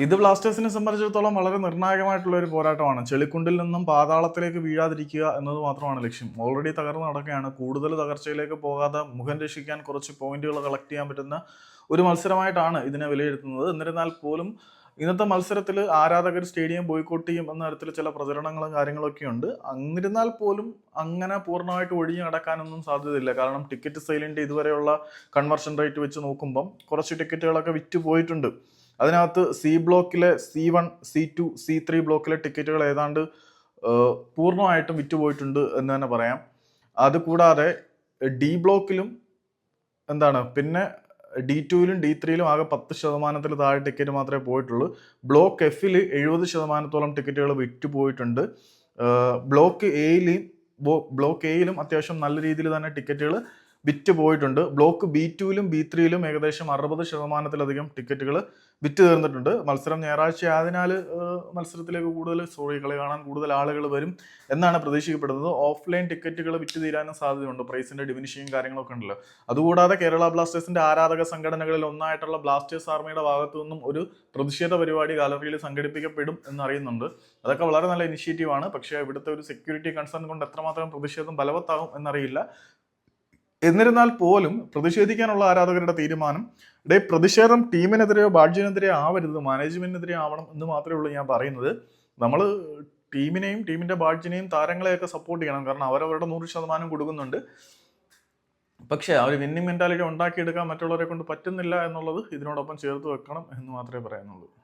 ഇത് ബ്ലാസ്റ്റേഴ്സിനെ സംബന്ധിച്ചിടത്തോളം വളരെ നിർണായകമായിട്ടുള്ള ഒരു പോരാട്ടമാണ്. ചെളിക്കുണ്ടിൽ നിന്നും പാതാളത്തിലേക്ക് വീഴാതിരിക്കുക എന്നത് മാത്രമാണ് ലക്ഷ്യം. ഓൾറെഡി തകർന്നു നടക്കുകയാണ്. കൂടുതൽ തകർച്ചയിലേക്ക് പോകാതെ മുഖം രക്ഷിക്കാൻ കുറച്ച് പോയിന്റുകൾ കളക്ട് ചെയ്യാൻ പറ്റുന്ന ഒരു മത്സരമായിട്ടാണ് ഇതിനെ വിലയിരുത്തുന്നത്. എന്നിരുന്നാൽ പോലും ഇന്നത്തെ മത്സരത്തിൽ ആരാധകർ സ്റ്റേഡിയം ബോയ്ക്കോട്ട് ചെയ്യും എന്ന തരത്തിൽ ചില പ്രചരണങ്ങളും കാര്യങ്ങളൊക്കെ ഉണ്ട്. എന്നിരുന്നാൽ പോലും അങ്ങനെ പൂർണമായിട്ട് ഒഴിഞ്ഞു നടക്കാനൊന്നും സാധ്യതയില്ല. കാരണം ടിക്കറ്റ് സെയിലിന്റെ ഇതുവരെയുള്ള കൺവെർഷൻ റേറ്റ് വെച്ച് നോക്കുമ്പം കുറച്ച് ടിക്കറ്റുകളൊക്കെ വിറ്റ് പോയിട്ടുണ്ട്. അതിനകത്ത് സി ബ്ലോക്കിലെ C one C two C three ബ്ലോക്കിലെ ടിക്കറ്റുകൾ ഏതാണ്ട് പൂർണമായിട്ടും വിറ്റുപോയിട്ടുണ്ട് എന്ന് തന്നെ പറയാം. അതുകൂടാതെ ഡി ബ്ലോക്കിലും എന്താണ് പിന്നെ ഡി ടുവിലും ഡി ത്രീയിലും ആകെ പത്ത് ശതമാനത്തിൽ താഴെ ടിക്കറ്റ് മാത്രമേ പോയിട്ടുള്ളൂ. ബ്ലോക്ക് എഫിൽ എഴുപത് ശതമാനത്തോളം ടിക്കറ്റുകൾ വിറ്റുപോയിട്ടുണ്ട്. ബ്ലോക്ക് എയിലും ബ്ലോക്ക് എയിലും അത്യാവശ്യം നല്ല രീതിയിൽ തന്നെ ടിക്കറ്റുകൾ വിറ്റ് പോയിട്ടുണ്ട്. ബ്ലോക്ക് ബി ടുവിലും ബി ത്രീയിലും ഏകദേശം അറുപത് ശതമാനത്തിലധികം ടിക്കറ്റുകൾ വിറ്റ് തീർന്നിട്ടുണ്ട്. മത്സരം ഞായറാഴ്ച ആയതിനാൽ മത്സരത്തിലേക്ക് കൂടുതൽ സോറി കളി കാണാൻ കൂടുതൽ ആളുകൾ വരും എന്നാണ് പ്രതീക്ഷിക്കപ്പെടുന്നത്. ഓഫ്ലൈൻ ടിക്കറ്റുകൾ വിറ്റ് തീരാനും സാധ്യതയുണ്ട്. പ്രൈസിന്റെ ഡിമിനിഷിങ്ങും കാര്യങ്ങളൊക്കെ ഉണ്ടല്ലോ. അതുകൂടാതെ കേരള ബ്ലാസ്റ്റേഴ്സിന്റെ ആരാധക സംഘടനകളിൽ ഒന്നായിട്ടുള്ള ബ്ലാസ്റ്റേഴ്സ് ആർമിയുടെ ഭാഗത്തു നിന്നും ഒരു പ്രതിഷേധ പരിപാടി ഗാലറിയിൽ സംഘടിപ്പിക്കപ്പെടും എന്നറിയുന്നുണ്ട്. അതൊക്കെ വളരെ നല്ല ഇനിഷ്യേറ്റീവാണ് പക്ഷേ ഇവിടുത്തെ ഒരു സെക്യൂരിറ്റി കൺസേൺ കൊണ്ട് എത്രമാത്രം പ്രതിഷേധം ബലവത്താകും എന്നറിയില്ല. എന്നിരുന്നാൽ പോലും പ്രതിഷേധിക്കാനുള്ള ആരാധകരുടെ തീരുമാനം ഡേ പ്രതിഷേധം ടീമിനെതിരെയോ ബാഡ്ജിനെതിരെയോ ആവരുത് മാനേജ്മെന്റിനെതിരെ ആവണം എന്ന് മാത്രമേ ഉള്ളൂ ഞാൻ പറയുന്നത്. നമ്മൾ ടീമിനെയും ടീമിന്റെ ബാഡ്ജിനെയും താരങ്ങളെയൊക്കെ സപ്പോർട്ട് ചെയ്യണം. കാരണം അവരവരുടെ നൂറ് ശതമാനം കൊടുക്കുന്നുണ്ട്. പക്ഷേ ആ ഒരു വിന്നിങ് മെന്റാലിറ്റി ഉണ്ടാക്കിയെടുക്കാൻ മറ്റുള്ളവരെ കൊണ്ട് പറ്റുന്നില്ല എന്നുള്ളത് ഇതിനോടൊപ്പം ചേർത്ത് വെക്കണം എന്ന് മാത്രമേ പറയാനുള്ളൂ.